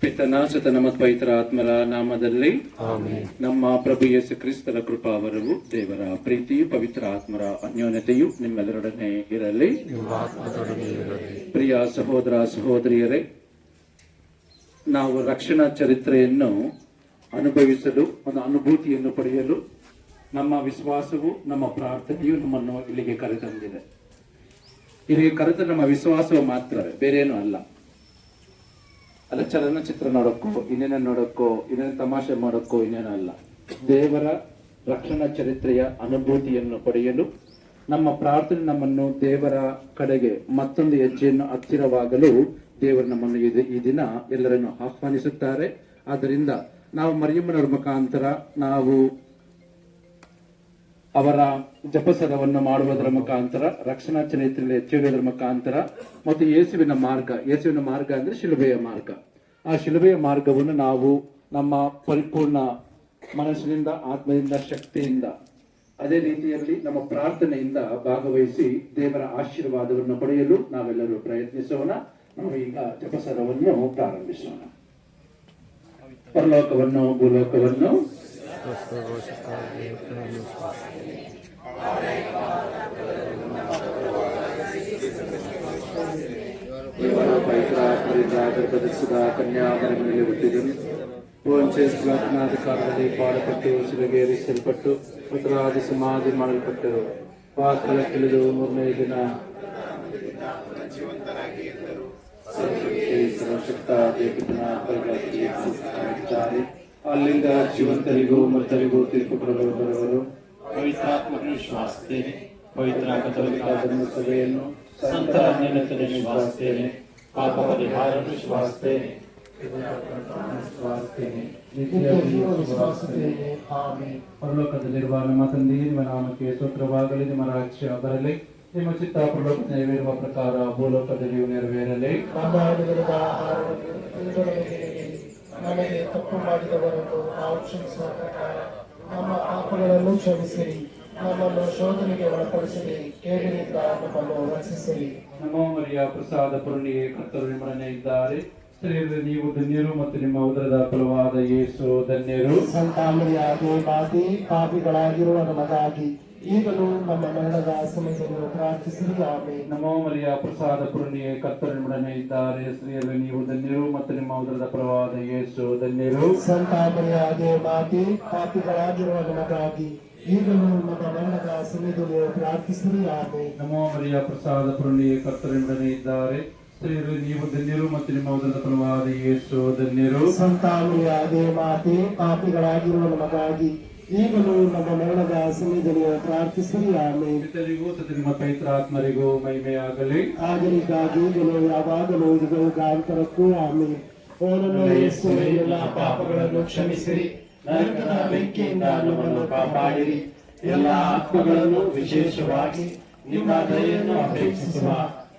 ಪಿತನ ಸುತನ ಮತ್ತು ಪವಿತ್ರ ಆತ್ಮರ ನಾಮದಲ್ಲಿ ನಮ್ಮ ಪ್ರಭು ಯೇಸು ಕ್ರಿಸ್ತರ ಕೃಪಾವರವು ದೇವರ ಪ್ರೀತಿಯು ಪವಿತ್ರ ಆತ್ಮರ ಅನ್ಯೋನ್ಯತೆಯು ನಿಮ್ಮೆಲ್ಲರೊಡನೆ ಇರಲಿ. ಪ್ರಿಯ ಸಹೋದರ ಸಹೋದರಿಯರೇ ನಾವು ರಕ್ಷಣಾ ಚರಿತ್ರೆಯನ್ನು ಅನುಭವಿಸಲು ಒಂದು ಅನುಭೂತಿಯನ್ನು ಪಡೆಯಲು ನಮ್ಮ ವಿಶ್ವಾಸವು ನಮ್ಮ ಪ್ರಾರ್ಥನೆಯು ನಮ್ಮನ್ನು ಇಲ್ಲಿಗೆ ಕರೆತಂದಿದೆ. ಇಲ್ಲಿಗೆ ಕರೆತ ನಮ್ಮ ವಿಶ್ವಾಸವು ಮಾತ್ರವೇ ಬೇರೇನೂ ಅಲ್ಲ. ಅಲ್ಲ, ಚಲನಚಿತ್ರ ನೋಡಕ್ಕೋ, ಇನ್ನೇನ ನೋಡಕ್ಕೋ, ಇನ್ನೇನು ತಮಾಷೆ ಮಾಡೋಕ್ಕೋ, ಇನ್ನೇನೋ ಅಲ್ಲ. ದೇವರ ರಕ್ಷಣಾ ಚರಿತ್ರೆಯ ಅನುಭೂತಿಯನ್ನು ಪಡೆಯಲು ನಮ್ಮ ಪ್ರಾರ್ಥನೆ ನಮ್ಮನ್ನು ದೇವರ ಕಡೆಗೆ ಮತ್ತೊಂದು ಹೆಜ್ಜೆಯನ್ನು ಹತ್ತಿರವಾಗಲು ದೇವರು ನಮ್ಮನ್ನು ಈ ದಿನ ಎಲ್ಲರನ್ನು ಆಹ್ವಾನಿಸುತ್ತಾರೆ. ಆದ್ದರಿಂದ ನಾವು ಮರಿಯಮ್ಮನವರ ಮುಖಾಂತರ ನಾವು ಅವರ ಜಪಸದವನ್ನು ಮಾಡುವುದರ ಮುಖಾಂತರ, ರಕ್ಷಣಾ ಚರಿತ್ರೆಯಲ್ಲಿ ಹೆಚ್ಚಿಡುವುದರ ಮುಖಾಂತರ ಮತ್ತು ಯೇಸುವಿನ ಮಾರ್ಗ. ಯೇಸುವಿನ ಮಾರ್ಗ ಅಂದ್ರೆ ಶಿಲುಬೆಯ ಮಾರ್ಗ. ಆ ಶಿಲುಬೆಯ ಮಾರ್ಗವನ್ನು ನಾವು ನಮ್ಮ ಪರಿಪೂರ್ಣ ಮನಸ್ಸಿನಿಂದ, ಆತ್ಮದಿಂದ, ಶಕ್ತಿಯಿಂದ, ಅದೇ ರೀತಿಯಲ್ಲಿ ನಮ್ಮ ಪ್ರಾರ್ಥನೆಯಿಂದ ಭಾಗವಹಿಸಿ ದೇವರ ಆಶೀರ್ವಾದವನ್ನು ಪಡೆಯಲು ನಾವೆಲ್ಲರೂ ಪ್ರಯತ್ನಿಸೋಣ. ನಾವು ಈಗ ಜಪಸರವನ್ನು ಪ್ರಾರಂಭಿಸೋಣ. ಪರಲೋಕವನ್ನು, ಭೂಲೋಕವನ್ನು ದೇವರ ಪವಿತ್ರ ಪರಿದ ಗರ್ಭಧರಿಸಿದ ಕನ್ಯಾಮರಗಳಲ್ಲಿ ಹುಟ್ಟಿದನು ಪೋಂಚೆಸ್ ಕಾಲದಲ್ಲಿ ಪಾಡಪಟ್ಟು ಸಿಲುಗೇರಿಸಲ್ಪಟ್ಟು ಉತ್ತರಾದಿ ಸಮಾಧಿ ಮಾಡಲ್ಪಟ್ಟರು ಪಾತ್ರ ತಿಳಿದು ಮೂರನೇ ದಿನ ಸರ್ವಶಕ್ತ ದೇವತನ ಪರಿಗಣಿಸಿದ್ದಾರೆ. ಅಲ್ಲಿಂದ ಜೀವಂತರಿಗೂ ಮೃತರಿಗೂ ತೀರ್ಪು ಕೊಡಲು ಬರುವರು. ಪವಿತ್ರಾತ್ಮಕ ಶ್ವಾಸ್ತೇನೆ ಪವಿತ್ರ ಕಥೋಲಿಕ ಧರ್ಮಸಭೆಯನ್ನು ಸಂತರ ನೆನಪನ್ನು ವಿಶ್ವಾಸಿಸ್ತೇನೆ ಪಾಪ ಪರಿಹಾರ ವಿಶ್ವಾಸಿಸ್ತೇನೆ ಪರಲೋಕದಲ್ಲಿರುವ ನಮ್ಮ ತಂದೆಯೇ ನಿಮ್ಮ ನಾಮಕ್ಕೆ ಸ್ತೋತ್ರವಾಗಲಿ ನಿಮ್ಮ ರಾಜ್ಯ ಬರಲಿ ನಿಮ್ಮ ಚಿತ್ತ ಪರಲೋಕ ನೆರವೇರುವ ಪ್ರಕಾರ ಭೂಲೋಕದಲ್ಲಿಯೂ ನೆರವೇರಲಿ. ನಮ್ಮ ನಮಗೆ ತಪ್ಪು ಮಾಡಿದವರನ್ನು ನಾವು ಕ್ಷಮಿಸುವ ಪ್ರಕಾರ ನಮ್ಮ ಪಾಪಗಳನ್ನು ಕ್ಷಮಿಸಿರಿ ನಮ್ಮನ್ನು ಶೋಧನೆಗೆ ಒಳಪಡಿಸಿರಿ ಕೇಡಿನಿಂದ ನಮ್ಮನ್ನು ರಕ್ಷಿಸಿರಿ. ನಮೋ ಮರಿಯ ಪ್ರಸಾದ ಪುರುಣಿಗೆ ಕರ್ತರು ನಿಮ್ಮನೆ ಇದ್ದಾರೆ ಸ್ತ್ರೀಯರಲ್ಲಿ ನೀವು ಧನ್ಯರು ಮತ್ತು ನಿಮ್ಮ ಉದರದ ಫಲವಾದ ಯೇಸು ಧನ್ಯರು. ಸಂತಾಮರಿಯಾಗಿ ಮಾತಿ ಪಾಪಿಗಳಾಗಿರುವ ನಮಗಾಗಿ ಈಗಲೂ ನಮ್ಮ ಮರಣದ ಸಮಯದಲ್ಲಿ ಪ್ರಾರ್ಥಿಸಿರಿ ಆಮೇಲೆ ನಮೋ ಮರಿಯ ಪ್ರಸಾದ ಪೂರ್ಣಿಗೆ ಕರ್ತರು ಇದ್ದಾರೆ. ಸ್ತ್ರೀಯರಲ್ಲಿ ನೀವು ಧನ್ಯರು ಮತ್ತು ನಿಮ್ಮ ಉದರದ ಪ್ರವಾದ ಯೇಸು ಧನ್ಯರು. ಸಂತಾಮರಿಯಾಗಿ ಮಾತೆ ಪಾಪಿಗಳಾಗಿರುವ ನಮಗಾಗಿ ಈಗಲೂ ನಮ್ಮ ಮರಣದ ಸಮಯದಲ್ಲಿ ಪ್ರಾರ್ಥಿಸಿರಿ ಆಮೇಲೆ ನಮೋ ಮರಿಯ ಪ್ರಸಾದ ಪೂರ್ಣಿಗೆ ಕರ್ತರು ನಿಮ್ಮೊಡನೆ ಇದ್ದಾರೆ. ಸ್ತ್ರೀಯರು ನೀವು ಧನ್ಯರು ಮತ್ತು ನಿಮ್ಮ ಉದರದ ಫಲವಾದ ಯೇಸು ಧನ್ಯರು. ಸಂತಾಮರಿಯಾದೆ ಮಾತೆ ಪಾಪಿಗಳಾಗಿರುವ ನಮಗಾಗಿ ಈಗಲೂ ನಮ್ಮ ಮರಣದ ಸಮಯದಲ್ಲಿ ಪ್ರಾರ್ಥಿಸಿರಿ ಆಮೇಲೆ ಪಿತರಿಗೂ ನಿಮ್ಮ ಪವಿತ್ರಾತ್ಮರಿಗೂ ಮಹಿಮೆಯಾಗಲಿ. ಆಗಲಿಗಾಗಿ ಈಗಲೂ ಯಾವಾಗಲೂ ಆಮೇಲೆ ಓ ನನ್ನ ಯೇಸುವೆ, ಎಲ್ಲ ಪಾಪಗಳನ್ನು ಕ್ಷಮಿಸಿರಿ. ನರಕದ ಬೆಂಕಿಯಿಂದ ನಮ್ಮನ್ನು ಕಾಪಾಡಿರಿ. ಎಲ್ಲ ಆತ್ಮಗಳನ್ನು ವಿಶೇಷವಾಗಿ ನಿಮ್ಮ ದಯೆಯನ್ನು ಅಪೇಕ್ಷಿಸುವ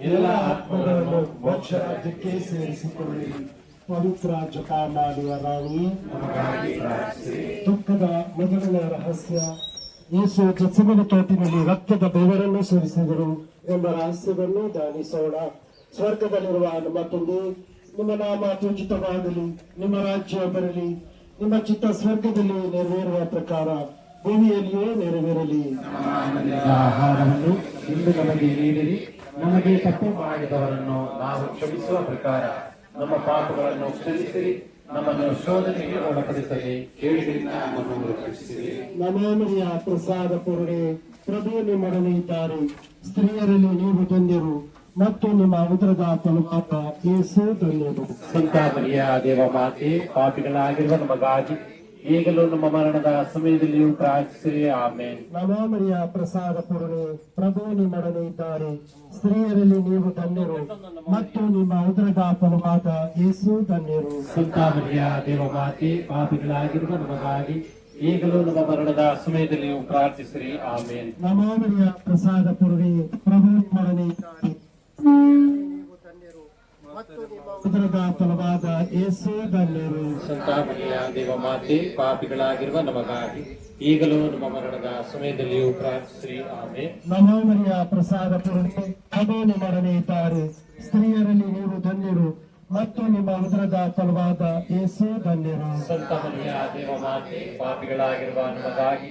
ಎಲ್ಲ ಆತ್ಮಗಳನ್ನು ಮೋಕ್ಷ ರಾಜ್ಯಕ್ಕೆ ಸೇರಿಸಿಕೊಳ್ಳಿರಿ. ಪವಿತ್ರ ಜಪಾಮಾಡುವ ರಾಣಿ ದುಃಖದ ಮೊದಲನೇ ರಹಸ್ಯ ಯೇಸು ಜಸಮನ ತೋಟಿನಲ್ಲಿ ರಕ್ತದ ಬೆವರನ್ನು ಸುರಿಸಿದರು ಎಂಬ ರಹಸ್ಯವನ್ನು ಧ್ಯಾನಿಸೋಣ. ಸ್ವರ್ಗದಲ್ಲಿರುವ ನಮ್ಮ ತಂದೆ ನಿಮ್ಮ ನಾಮ ಪೂಜಿತವಾಗಲಿ ನಿಮ್ಮ ರಾಜ್ಯ ಬರಲಿ ನಿಮ್ಮ ಚಿತ್ತ ಸ್ವರ್ಗದಲ್ಲಿ ನೆರವೇರುವ ಪ್ರಕಾರ ಭೂಮಿಯಲ್ಲಿಯೇ ನೆರವೇರಲಿ. ಆಹಾರವನ್ನು ಇಂದು ನಮಗೆ ನೀಡಿರಿ. ನಮಗೆ ತಪ್ಪು ಮಾಡಿದವರನ್ನು ನಾವು ಕ್ಷಮಿಸುವ ಪ್ರಕಾರ ನಮ್ಮ ಪಾಪಗಳನ್ನು ಕ್ಷಮಿಸಿರಿ ನಮ್ಮನ್ನು ಶೋಧನೆಗೆ ಒಳಪಡಿಸಲಿ ಕೇಳಿದಿಂದ ನಮ್ಮನ್ನು ರಕ್ಷಿಸಿರಿ. ನಮೋಮರಿಯ ಪ್ರಸಾದ ಪೂರ್ಣೆ ಪ್ರಭು ನಿಮ್ಮೊಡನೆ ಇದ್ದಾರೆ. ಸ್ತ್ರೀಯರಲ್ಲಿ ನೀವು ಧನ್ಯರು ಮತ್ತು ನಿಮ್ಮ ಉದರದ ಫಲವಾದ ಯೇಸು ಧನ್ಯರು. ಸಂತಾಮರಿಯ ದೇವ ಮಾತೆ ಪಾಪಿಗಳಾಗಿರುವ ನಮಗಾಗಿ ಈಗಲೂ ನಮ್ಮ ಮರಣದ ಸಮಯದಲ್ಲಿಯೂ ಪ್ರಾರ್ಥಿಸಿರಿ ಆಮೇಲೆ ನಮಾಮರಿಯ ಪ್ರಸಾದ ಪೂರ್ಣಿ ಪ್ರಭು ನಿಮ್ಮೊಡನೆ ಇದ್ದಾರೆ. ಸ್ತ್ರೀಯರಲ್ಲಿ ನೀವು ಧನ್ಯರು ಮತ್ತು ನಿಮ್ಮ ಉದ್ರಗಾಪನವಾದ ಯೇಸು ಧನ್ಯರು. ಸಂತ ದೇವಮಾತೆ ದೇವ ಮಾತೆ ಪಾಪಿಗಳಾಗಿರುವ ನಮಗಾಗಿ ಈಗಲೂ ನಮ್ಮ ಮರಣದ ಸಮಯದಲ್ಲಿಯೂ ಪ್ರಾರ್ಥಿಸಿರಿ ಆಮೇಲೆ ನಮಾಮರಿಯ ಪ್ರಸಾದ ಪೂರ್ಣಿ ಪ್ರಭು ನಿಮ್ಮೊಡನೆ ಇದ್ದಾರೆ. ಉದರದ ಫಲವಾದ ಏಸು ಬಲ್ಲರು ಸಂತಾಪನೆಯ ಮರಿಯ ದೇವ ಮಾತೆ ಪಾಪಿಗಳಾಗಿರುವ ನಮಗಾಗಿ ಈಗಲೂ ನಮ್ಮ ಮರಣದ ಸಮಯದಲ್ಲಿಯೂ ಆಮೆ ನಮೋ ಮರಿಯಾ ಪ್ರಸಾದ ಪೂರ್ಣೆ ಪ್ರಭು ನಿಮ್ಮೊಡನೆ ಇದ್ದಾರೆ. ಸ್ತ್ರೀಯರಲ್ಲಿ ನೀವು ಧನ್ಯರು ಮತ್ತು ನಿಮ್ಮ ಉದರದ ಫಲವಾದ ಏಸು ಧನ್ಯರು ಸಂತಾಪನೆಯ ದೇವಮಾತೆ ದೇವ ಮಾತೆ ಪಾಪಿಗಳಾಗಿರುವ ನಮಗಾಗಿ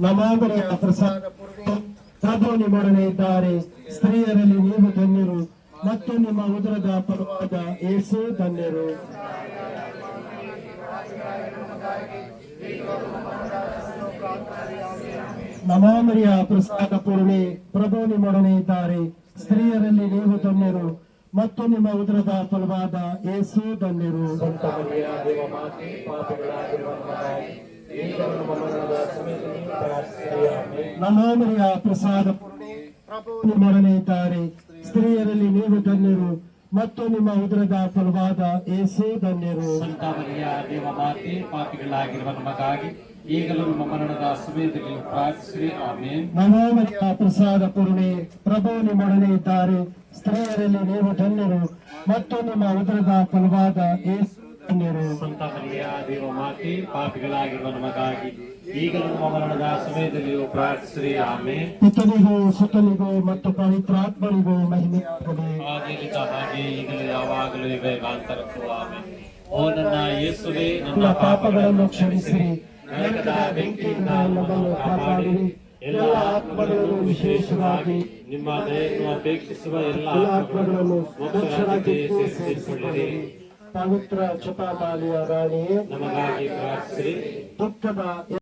ನಮಾಮರಿಯ ಪ್ರಸಾದ ನಿಮ್ಮೊಡನೆ ಇದ್ದಾರೆ. ಸ್ತ್ರೀಯರಲ್ಲಿ ನೀವು ಧನ್ಯರು. ಮತ್ತು ನಿಮ್ಮ ಉದರದ ಪರವಾದ ಏಸು ಧನ್ಯರು. ನಮಾಮರಿಯ ಪ್ರಸಾದ ಪೂರ್ಣಿ ಪ್ರಭು ನಿಮ್ಮೊಡನೆ ಇದ್ದಾರೆ. ಸ್ತ್ರೀಯರಲ್ಲಿ ನೀವು ಧನ್ಯರು. ಮತ್ತು ನಿಮ್ಮ ಉದರದ ಫಲವಾದ ಏಸು ಧನ್ಯರು ನಮಾಮರಿಯ ಪ್ರಸಾದ ಪ್ರಭು ಇದ್ದಾರೆ. ಸ್ತ್ರೀಯರಲ್ಲಿ ನೀವು ಧನ್ಯರು ಮತ್ತು ನಿಮ್ಮ ಉದ್ರದ ಫಲವಾದ ಏಸು ಧನ್ಯರು. ಸಂತ ಮರಿಯ ದೇವ ಮಾತೆ ಪಾಪಿಗಳಾಗಿರುವ ನಮಗಾಗಿ ಈಗಲೂ ನಮ್ಮ ಮರಣದ ಸಮಯದಲ್ಲಿ ಪ್ರಾರ್ಥಿಸಿರಿ. ಆಮೇಲೆ ನಮಾಮರಿಯ ಪ್ರಸಾದ ಪೂರ್ಣಿ ಪ್ರಭು ನಿಮ್ಮೊಡನೆ ಇದ್ದಾರೆ. ಸ್ತ್ರೀಯರಲ್ಲಿ ನೀವು ಧನ್ಯರು. ಮತ್ತು ನಿಮ್ಮ ಉದ್ರದ ಫಲವಾದ ಯೇಸು ಧನ್ಯರು ಸಂತ ಮರಿಯ ದೇವ ಮಾತೆ ಪಾಪಿಗಳಾಗಿರುವ ನಮಗಾಗಿ ಈಗಲೂ ನಮ್ಮ ಮರಣದ ಸಮಯದಲ್ಲಿಯೂ ಪ್ರಾರ್ಥಿಸಿರಿ. ಆಮೆ ಪಿತನಿಗೂ ಸುತನಿಗೂ ಮತ್ತು ಪವಿತ್ರಾತ್ಮರಿಗೂ ಮಹಿಮೆ ಆದಿಲಿದ್ದ ಹಾಗೆ ಈಗಲೂ ಯಾವಾಗಲೂ ಯುಗಾಂತರಕ್ಕೂ ಆಮೇಲೆ ಓ ನನ್ನ ಯೇಸುವೆ ನನ್ನ ಪಾಪಗಳನ್ನು ಕ್ಷಮಿಸಿ ಕ್ಷಮಿಸಿರಿ. ನರಕದ ಬೆಂಕಿಯಿಂದ ನಮ್ಮನ್ನು ಕಾಪಾಡಿರಿ. ಎಲ್ಲ ಆತ್ಮಗಳನ್ನು ವಿಶೇಷವಾಗಿ ನಿಮ್ಮ ದಯೆಯನ್ನು ಅಪೇಕ್ಷಿಸುವ ಎಲ್ಲ ಆತ್ಮಗಳನ್ನು ಸೇರಿಸಿಕೊಳ್ಳಿರಿ. ಸೇರಿಸಿಕೊಳ್ಳಿರಿ ಪವಿತ್ರ ಚಪಾಮಾಲಿಯ ರಾಣಿಯೇ ನಮಗಾಗಿ ಪ್ರಾರ್ಥಿಸಿರಿ ದುಃಖದ